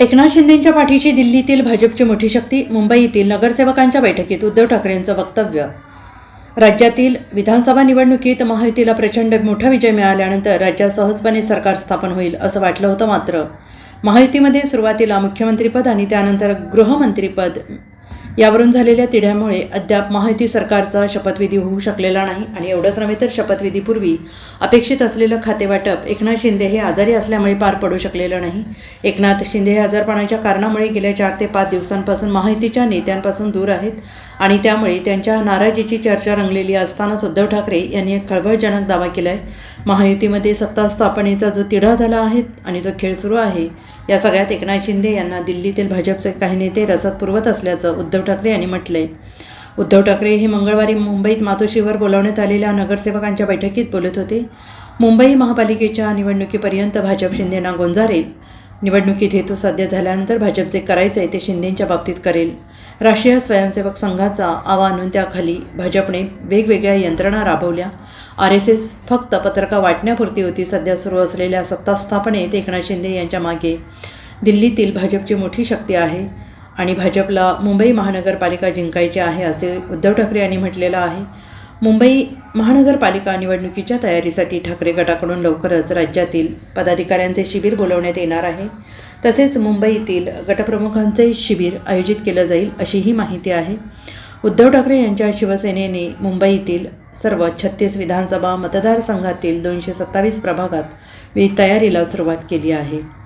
एकनाथ शिंदेंच्या पाठीशी दिल्लीतील भाजपची मोठी शक्ती मुंबईतील नगरसेवकांच्या बैठकीत उद्धव ठाकरेंचं वक्तव्य. राज्यातील विधानसभा निवडणुकीत महायुतीला प्रचंड मोठा विजय मिळाल्यानंतर राज्यात सहजपणे सरकार स्थापन होईल असं वाटलं होतं मात्र. महायुतीमध्ये सुरुवातीला मुख्यमंत्रीपद आणि त्यानंतर गृहमंत्रीपद यावरून झालेल्या तिढ्यामुळे अद्याप महायुती सरकारचा शपथविधी होऊ शकलेला नाही आणि एवढंच नव्हे तर शपथविधीपूर्वी अपेक्षित असलेलं खातेवाटप एकनाथ शिंदे हे आजारी असल्यामुळे पार पडू शकलेलं नाही. एकनाथ शिंदे हे आजारपणाच्या कारणामुळे गेल्या चार ते पाच दिवसांपासून महायुतीच्या नेत्यांपासून दूर आहेत आणि त्यामुळे त्यांच्या नाराजीची चर्चा रंगलेली असतानाच उद्धव ठाकरे यांनी एक खळबळजनक दावा केला आहे महायुतीमध्ये सत्ता स्थापनेचा जो तिढा झाला आहे आणि जो खेळ सुरू आहे या सगळ्यात एकनाथ शिंदे यांना दिल्लीतील भाजपचे काही नेते रसद पुरवत असल्याचं उद्धव ठाकरे यांनी म्हटलंय. उद्धव ठाकरे हे मंगळवारी मुंबईत मातोश्रीवर बोलावण्यात आलेल्या नगरसेवकांच्या बैठकीत बोलत होते. मुंबई महापालिकेच्या निवडणुकीपर्यंत भाजप शिंदेना गोंजारेल. निवडणुकीत हेतू साध्य झाल्यानंतर भाजप जे करायचं आहे ते शिंदेंच्या बाबतीत करेल. राष्ट्रीय स्वयंसेवक संघाचा आवाहन त्याखाली भाजपने वेगवेगळ्या यंत्रणा राबवल्या. आर एस एस फक्त पत्रका वाटण्यापुरती होती. सध्या सुरू असलेल्या सत्ता स्थापनेत एकनाथ शिंदे यांच्या मागे दिल्लीतील भाजपची मोठी शक्ती आहे आणि भाजपला मुंबई महानगरपालिका जिंकायची आहे असे उद्धव ठाकरे यांनी म्हटलेलं आहे. मुंबई महानगरपालिका निवडणुकीच्या तयारीसाठी ठाकरे गटाकडून लवकरच राज्यातील पदाधिकाऱ्यांचे शिबिर बोलवण्यात येणार आहे. तसेच मुंबईतील गटप्रमुखांचे शिबिर आयोजित केलं जाईल अशीही माहिती आहे. उद्धव ठाकरे यांच्या शिवसेनेने मुंबईतील सर्व छत्तीस विधानसभा मतदारसंघातील दोनशे सत्तावीस प्रभागात वि- तयारीला सुरुवात केली आहे.